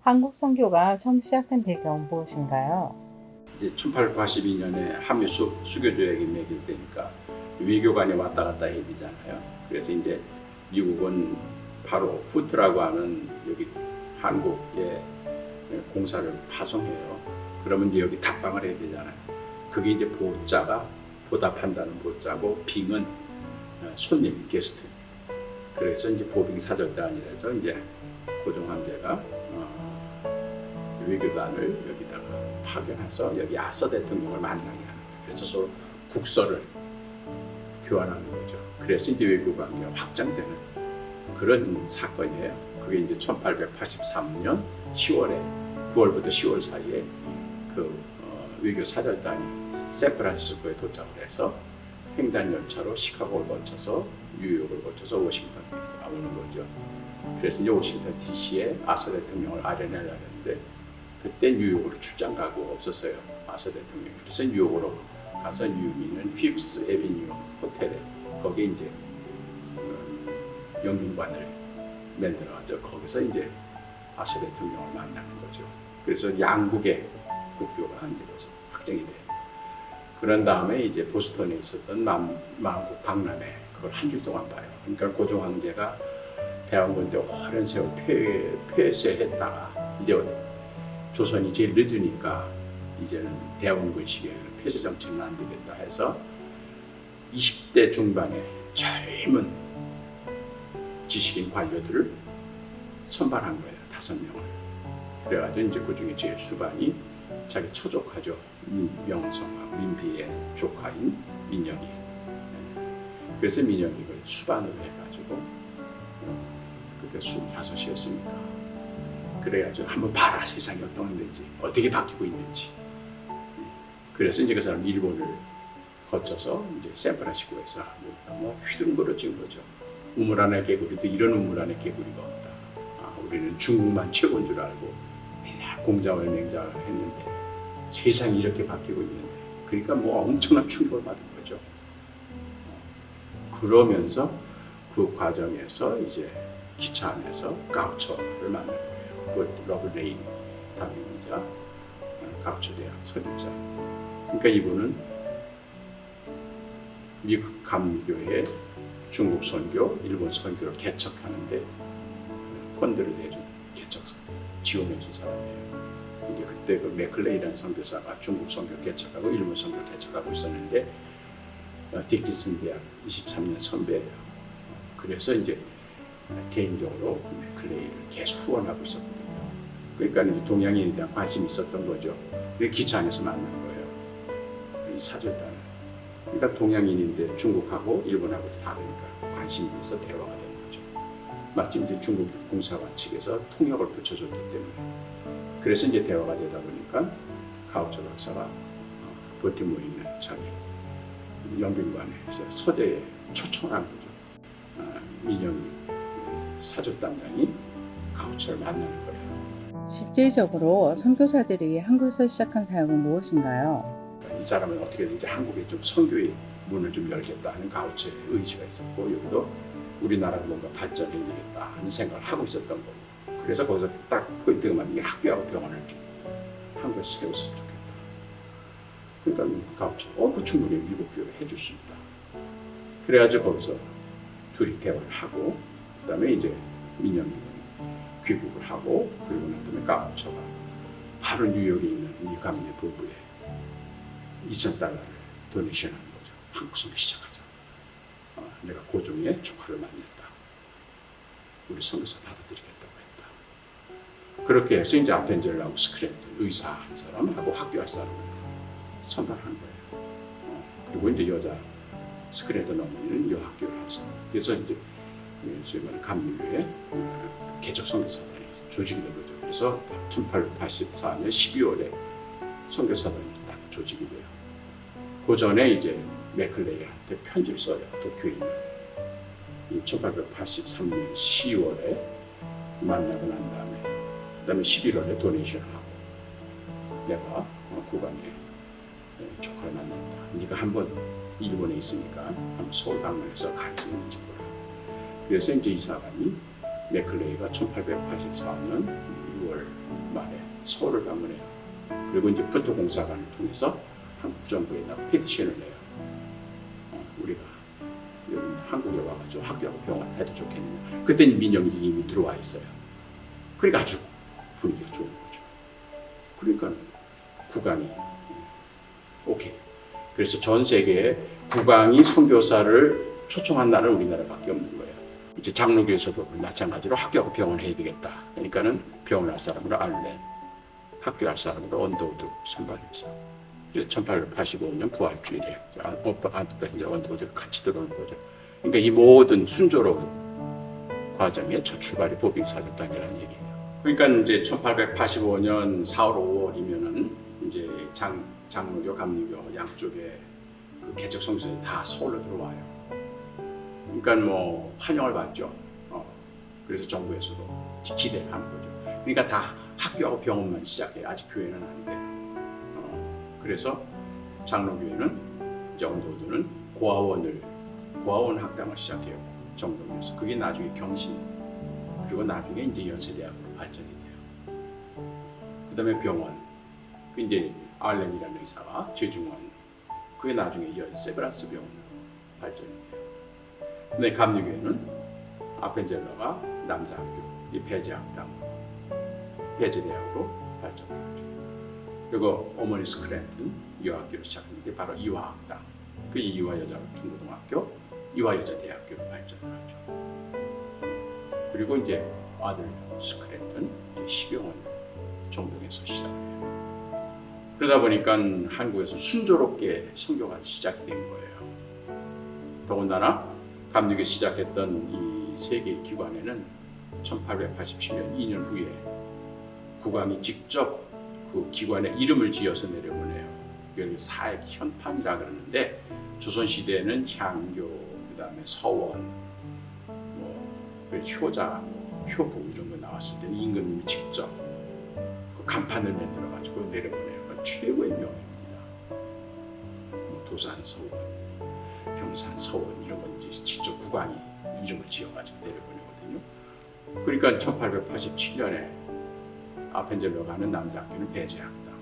한국 선교가 처음 시작된 배경은 무엇인가요? 이제 1882년에 한미 수, 수교 조약이 맺을 때니까 외교관이 왔다 갔다 해야 되잖아요. 그래서 이제 미국은 바로 후트라고 하는 여기 한국에 공사를 파송해요. 그러면 이제 여기 답방을 해야 되잖아요. 그게 이제 보자가 보답한다는 보자고 빙은 어, 손님 게스트. 그래서 이제 보빙 사절단이라서 이제 고종 황제가 어, 외교단을 여기다가 파견해서 여기 아서 대통령을 만나게 하는 거예요. 그래서 서로 국서를 교환하는 거죠. 그래서 이제 외교 관계가 확장되는 그런 사건이에요. 그게 이제 1883년 10월에 9월부터 10월 사이에 그 어, 외교 사절단이 샌프란시스코에 도착을 해서 횡단 열차로 시카고를 거쳐서 뉴욕을 거쳐서 워싱턴 DC에 오는 거죠. 그래서 이제 워싱턴 DC에 아서 대통령을 아련하려 했는데 그때 뉴욕으로 출장 가고 없었어요. 아서 대통령이. 그래서 뉴욕으로 가서 있는 휘프스 에비뉴 호텔에 거기에 이제 어, 영빈관을 만들어가지고 거기서 이제 아서 대통령을 만나는 거죠. 그래서 양국의 국교가 이제 확정이 돼요. 그런 다음에 이제 보스턴에 있었던 만, 만국 박람회 그걸 한 주 동안 봐요. 그러니까 고종 황제가 이제 오랜 세월 폐, 폐쇄했다가 이제 조선이 제일 늦으니까 이제는 대원군 시기에 폐쇄 정치는 안 되겠다 해서 20대 중반의 젊은 지식인 관료들을 선발한 거예요. 다섯 명을. 그래가지고 이제 그 중에 제일 수반이 자기 처조카죠. 민명성하고 민비의 조카인 민영이. 그래서 민영이 그 수반을 해가지고 어, 그때 25이었으니까 그래가지고 한번 봐라 세상이 어떤 건지 어떻게 바뀌고 있는지 그래서 이제 그 사람 일본을 거쳐서 이제 샌프란시스코에서 뭐 휘둥그러진 거죠 우물 안에 개구리도 이런 우물 안에 개구리가 없다 아, 우리는 중국만 최고인 줄 알고 공자와 맹자를 했는데 세상이 이렇게 바뀌고 있는데 그러니까 뭐 엄청난 충격을 받은 거죠 어, 그러면서 그 과정에서 이제 기차 안에서 가우처를 만난 거예요 그 러브 레인 담임이자 가우처 대학 선임자. 그러니까 이분은 미국 감리교회 중국 선교, 일본 선교를 개척하는데 펀드를 내준 개척 지원해준 사람이에요. 그때 그 맥클레이라는 선교사가 중국 선교 개척하고 일본 선교 개척하고 있었는데 어, 디키슨 대학 23년 선배예요. 그래서 이제 개인적으로 맥클레이를 계속 후원하고 있었거든요. 그러니까 이제 동양인에 대한 관심이 있었던 거죠. 그래서 기차 안에서 만난 거예요. 이 사절단을. 그러니까 동양인인데 중국하고 일본하고 다르니까 관심이 있어 대화가 된 거죠. 마침 이제 중국 공사관 측에서 통역을 붙여줬기 때문에. 그래서 이제 대화가 되다 보니까 가우처 박사가 어, 버티모에 있는 자기 영빈관에서 서재에 초청을 한 거죠. 아, 민영이 사절단장이 가우처를 만나는 거예요. 실제적으로 선교사들이 한국에서 시작한 사역은 무엇인가요? 이 사람은 어떻게든지 한국에 좀 선교의 문을 좀 열겠다 하는 가우처의 의지가 있었고 여기도 우리나라가 뭔가 발전해야 되겠다 하는 생각을 하고 있었던 거고 그래서 거기서 딱 포인트가 맞는 게 학교하고 병원을 좀 한국에서 세웠으면 좋겠다. 그러니까 가우처 어그 충분히 미국 교회 해줄 수 있다. 그래가지고 거기서 둘이 대화를 하고 그 다음에 이제 민영이 귀국을 하고 그리고 난 다음에 가우처가 바로 뉴욕에 있는 이 감리 부부에 2천 달러를 도네이션 하는 거죠. 한국 선교 시작하자. 어, 내가 고종의 조카를 만났다. 우리 선교사 받아들이겠다고 했다. 그렇게 해서 이제 아펜젤라하고 스크랩 의사 한 사람하고 학교 할 사람을 선발한 거예요. 어, 그리고 이제 여자 스크레더 어머니는 여학교를 할 사람. 그래서 이제 소위 말하는 감리교회 어, 개척 선교사단이 조직이 된 거죠. 그래서 1884년 12월에 선교사단이 딱 조직이 돼요. 그 전에 이제 맥클레이한테 편지를 써요. 도쿄에 있는. 이 1883년 10월에 만나고 난 다음에 그 다음에 11월에 도네이션을 하고 내가 어, 구간에 네, 조카를 만났다. 네가 한번 일본에 있으니까 한번 서울 방문해서 가르치는 지 보라. 그래서 이제 이 사람이 맥클레이가 1884년 6월 말에 서울을 방문해요. 그리고 이제 푸트 공사관을 통해서 한국 정부에다 페티션을 내요. 어, 우리가 여기 한국에 와가지고 학교하고 병원을 해도 좋겠느냐. 그때는 민영이 이미 들어와 있어요. 그러니까 아주 분위기가 좋은 거죠. 그러니까 국왕이 오케이. 그래서 전 세계에 국왕이 선교사를 초청한 나라는 우리나라밖에 없는 거예요. 이제 장로교에서도 마찬가지로 학교하고 병원을 해야 되겠다. 그러니까는 병원 할 사람으로 알렌, 학교 할 사람으로 언더우드 선발해서 그래서 1885년 부활주일에 안토페인제 언더우드를 같이 들어오는 거죠. 그러니까 이 모든 순조로운 과정의 첫 출발이 보빙 사절단이라는 얘기예요. 그러니까 이제 1885년 4월 5월이면은 이제 장 장로교, 감리교 양쪽에 그 개척 성수들이 다 서울로 들어와요. 그러니까 뭐 환영을 받죠. 어, 그래서 정부에서도 기대를 하는 거죠. 그러니까 다 학교하고 병원만 시작해요. 아직 교회는 아닌데. 어, 그래서 장로교회는 이제 언도들은 고아원을 고아원 학당을 시작해요. 정동에서 그게 나중에 경신 그리고 나중에 이제 연세대학으로 발전이 돼요. 그 다음에 병원 그 이제 알렌이라는 의사가 최중원 그게 나중에 연 세브란스 병원으로 발전이 돼요. 근데 감리교회는 아펜젤러가 남자 학교 이 배제학당 배제대학으로 발전하죠. 그리고 어머니 스크랜튼 여학교로 시작한 게 바로 이화학당 그 이화 여자 중고등학교 이화 여자 대학교로 발전을 하죠. 그리고 이제 아들 스크랜튼 10병원 정동에서 시작해요. 그러다 보니까 한국에서 순조롭게 선교가 시작이 된 거예요. 더군다나 감리교 시작했던 이 세계 기관에는 1887년 2년 후에 국왕이 직접 그 기관에 이름을 지어서 내려보내요. 그걸 사액 현판이라 그러는데 조선 시대에는 향교, 그다음에 서원, 뭐 그리고 효자, 뭐 효부 이런 거 나왔을 때는 임금님이 직접 그 간판을 만들어 가지고 내려보내요. 그 최고의 명입니다. 뭐 도산 서원, 경산 서원 이런 건 이제 직접 국왕이 이름을 지어가지고 내려보내거든요. 그러니까 1887년에 아펜젤러가 하는 남자 학교는 배제학당,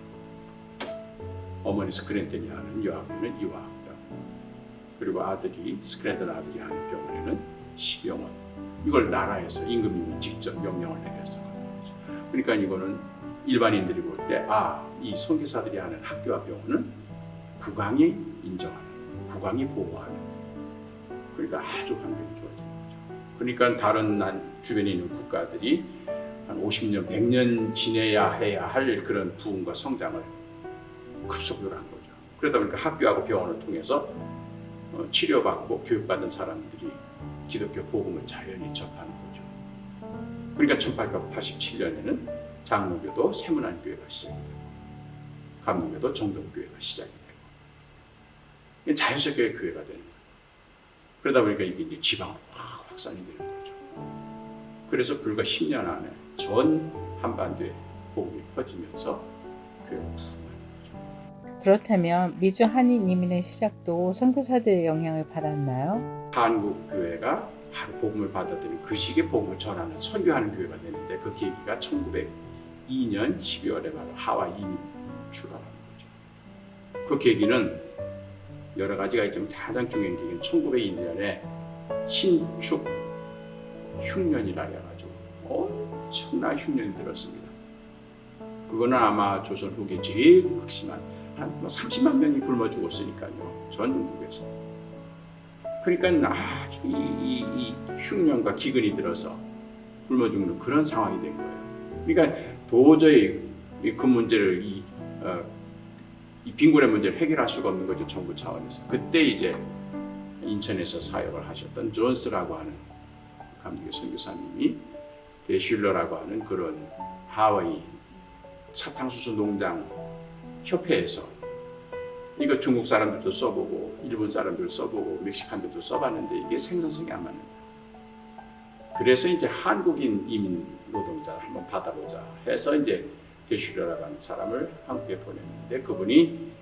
어머니 스크랜턴이 하는 여학교는 이화학당, 그리고 아들이 스크랜턴 아들이 하는 병원에는 시병원. 이걸 나라에서 임금님이 직접 명령을 내려서. 그러니까 이거는 일반인들이 볼 때 아, 이 선교사들이 하는 학교와 병원은 국왕이 인정하는, 국왕이 보호하는. 그러니까 아주 환경이 좋아진 거죠. 그러니까 다른 난 주변에 있는 국가들이 한 50년, 100년 지내야 해야 할 그런 부흥과 성장을 급속도로 한 거죠. 그러다 보니까 학교하고 병원을 통해서 어, 치료받고 교육받은 사람들이 기독교 복음을 자연히 접하는 거죠. 그러니까 1887년에는 장로교도 세문안 교회가 시작이 되고 감리교도 정동교회가 시작이 되고 자연스럽게 교회가 되는 거예요. 그러다 보니까 이게 이제 지방으로 확 확산이 되는 거죠. 그래서 불과 10년 안에 전 한반도에 복음이 퍼지면서 교회가. 그렇다면 미주 한인 이민의 시작도 선교사들의 영향을 받았나요? 한국 교회가 바로 복음을 받아들인 그 시기에 복음을 전하는 선교하는 교회가 되는데 그 계기가 1902년 12월에 바로 하와이 이민 출발하는 거죠. 그 계기는 여러 가지가 있지만 가장 중요한 계기는 1902년에 신축 흉년이라 해가지고 엄청난 흉년이 들었습니다. 그거는 아마 조선 후기 제일 극심한 한 30만 명이 굶어 죽었으니까요. 전 국에서. 그러니까 아주 이, 이, 이 흉년과 기근이 들어서 굶어 죽는 그런 상황이 된 거예요. 그러니까 도저히 이그 문제를 이, 어, 이 빈곤의 문제를 해결할 수가 없는 거죠 정부 차원에서. 그때 이제 인천에서 사역을 하셨던 존스라고 하는 감리교 선교사님이 데슐러라고 하는 그런 하와이 사탕수수 농장 협회에서 이거 중국 사람들도 써보고 일본 사람들 써보고 멕시칸들도 써봤는데 이게 생산성이 안 맞는다. 그래서 이제 한국인 이민 노동자를 한번 받아보자 해서 이제 데슈려라고 하는 사람을 한국에 보냈는데 그분이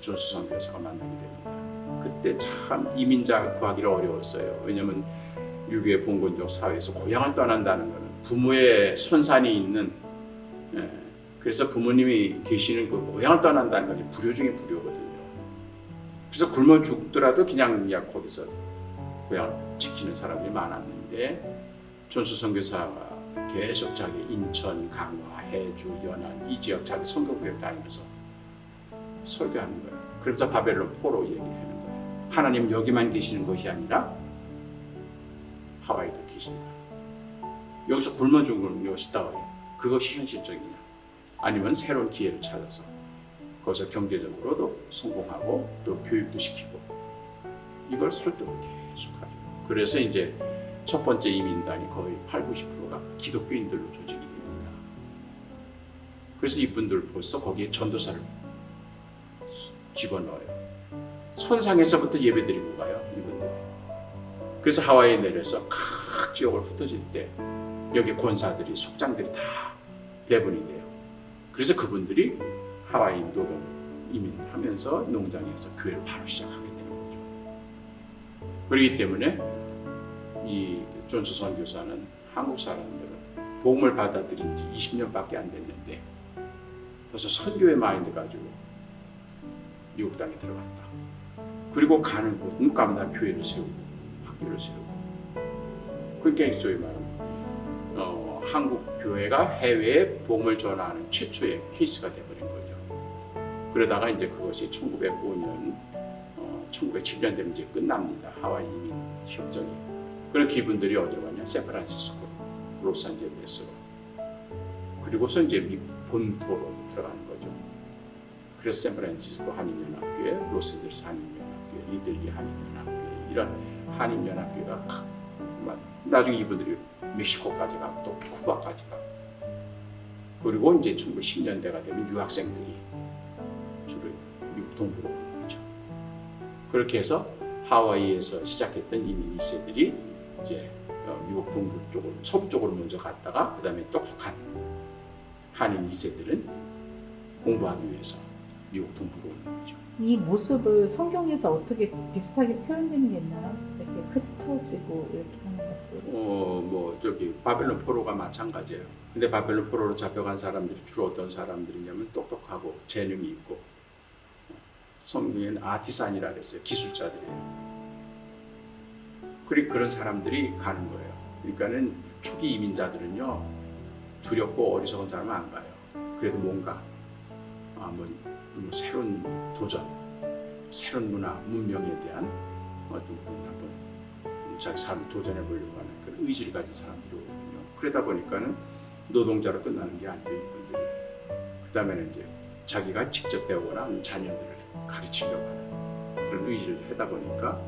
존스 선교사가 만나게 됩니다. 그때 참 이민자 구하기가 어려웠어요. 왜냐면 유교의 봉건적 사회에서 고향을 떠난다는 것은 부모의 선산이 있는 예, 그래서 부모님이 계시는 그 고향을 떠난다는 것이 불효 중에 불효거든요. 그래서 굶어 죽더라도 그냥 그냥 거기서 고향을 지키는 사람들이 많았는데 존수 선교사가 계속 자기 인천, 강화, 해주, 연안 이 지역 자기 선교구역 다니면서 설교하는 거예요. 그러면서 바벨론 포로 얘기를 하는 거예요. 하나님 여기만 계시는 것이 아니라 하와이도 계신다. 여기서 굶어 죽는 것이 따와요. 그것이 현실적이냐? 아니면 새로운 기회를 찾아서 거기서 경제적으로도 성공하고 또 교육도 시키고 이걸 설득을 계속하죠. 그래서 이제 첫 번째 이민단이 거의 8, 90%가 기독교인들로 조직이 됩니다. 그래서 이분들 벌써 거기에 전도사를 집어넣어요. 선상에서부터 예배드리고 가요, 이분들. 그래서 하와이에 내려서 각 지역을 흩어질 때 여기 권사들이, 숙장들이 다 배분이 돼요. 그래서 그분들이 하와이 노동 이민하면서 농장에서 교회를 바로 시작하게 되는 거죠. 그렇기 때문에 이 존스 선교사는 한국 사람들은 복음을 받아들인 지 20년밖에 안 됐는데 벌써 선교의 마인드 가지고 미국 땅에 들어갔다. 그리고 가는 곳은 까마다 교회를 세우고 학교를 세우고 그러니까 소위 말하는 어, 한국 교회가 해외에 복음을 전하는 최초의 케이스가 되어버린 거죠. 그러다가 이제 그것이 1905년, 어, 1907년 되면 이제 끝납니다. 하와이 이민 협정이. 그런 기분들이 어디로 가냐? 샌프란시스코, 로스앤젤레스로. 그리고서 이제 미국 본토로 들어가는 거죠. 그래서 샌프란시스코 한인연합교회, 로스앤젤레스 한인연합교회, 리들리 한인연합교회 이런 한인연합교회가 나중에 이분들이 멕시코까지 가고 또 쿠바까지 가고 그리고 이제 1910년대가 되면 유학생들이 주로 미국 동부로 오는 거죠. 그렇게 해서 하와이에서 시작했던 이민 2세들이 이제 어, 미국 동부 쪽으로 서부 쪽으로 먼저 갔다가 그다음에 똑똑한 한인 2세들은 공부하기 위해서 미국 동부로 오는 거죠. 이 모습을 성경에서 어떻게 비슷하게 표현되는 게 있나요? 흩어지고 이렇게 하는 것들. 어, 뭐 저기 바벨론 포로가 마찬가지예요. 근데 바벨론 포로로 잡혀간 사람들이 주로 어떤 사람들이냐면 똑똑하고 재능이 있고 성경에는 아티산이라 그랬어요. 기술자들이에요. 그리 그런 사람들이 가는 거예요. 그러니까는 초기 이민자들은요 두렵고 어리석은 사람은 안 가요. 그래도 뭔가 아, 뭐, 뭐 새로운 도전, 새로운 문화, 문명에 대한 어떤 한번 자기 삶을 도전해 보려고 하는 그런 의지를 가진 사람들이 오거든요. 그러다 보니까는 노동자로 끝나는 게 아니고 이분들이 그 다음에는 이제 자기가 직접 배우거나 자녀들을 가르치려고 하는 그런 의지를 하다 보니까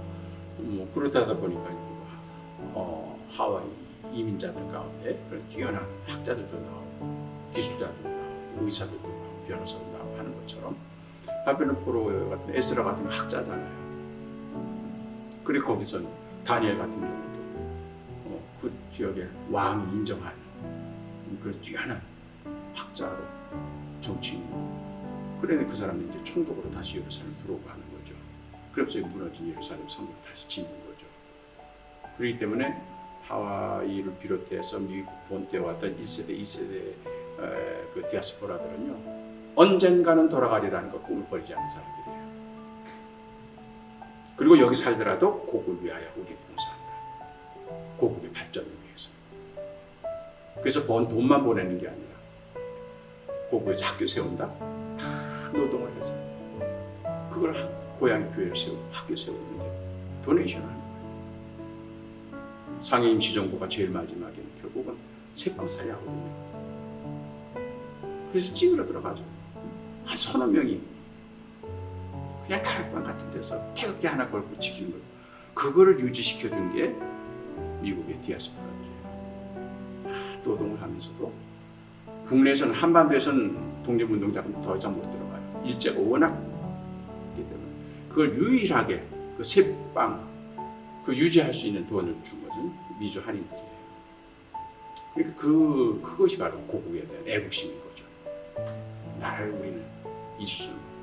뭐 그러다 보니까 어, 하와이 이민자들 가운데 그런 뛰어난 학자들도 나오고 기술자들도 나오고 의사들도 나오고 변호사도 나오고 하는 것처럼 바벨론 포로 같은 에스라 같은 학자잖아요. 그리고 거기서는 다니엘 같은 경우도 어, 그 지역의 왕이 인정하는 그 뛰어난 학자로 정치인으로 그래 그 사람이 이제 총독으로 다시 예루살렘 들어오고 하는 거죠. 그래서 무너진 예루살렘 성을 다시 짓는 거죠. 그렇기 때문에 하와이를 비롯해서 미국 본토에 왔던 1세대, 2세대 그 디아스포라들은요 언젠가는 돌아가리라는 걸 꿈을 버리지 않는 사람들이에요. 그리고 여기 살더라도 고국을 위하여 우리 봉사한다. 고국의 발전을 위해서. 그래서 번 돈만 보내는 게 아니라 고국에서 학교 세운다. 다 노동을 해서 그걸 하- 고향 교회를 세우고 학교 세우는데 도네이션 하는 거예요. 상해 임시정부가 제일 마지막에는 결국은 새빵살이 하거든요. 그래서 찌그러 들어가죠. 한 서너 명이 그냥 다락방 같은 데서 태극기 하나 걸고 지키는 거예요. 그거를 유지시켜 준 게 미국의 디아스포라들이에요. 다 노동을 하면서도 국내에서는 한반도에서는 독립운동자금 더 이상 못 들어가요. 일제가 워낙 있기 때문에 그걸 유일하게 그 새빵 그 유지할 수 있는 돈을 준 것은 미주 한인들이에요. 그러니까 그 그것이 바로 고국에 대한 애국심인 거죠. 나를 우리는 잊을 수는 없다.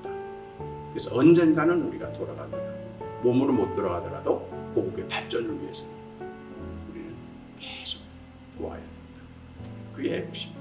그래서 언젠가는 우리가 돌아가더라. 몸으로 못 돌아가더라도 고국의 발전을 위해서 우리는 계속 도와야 된다. 그게 애국심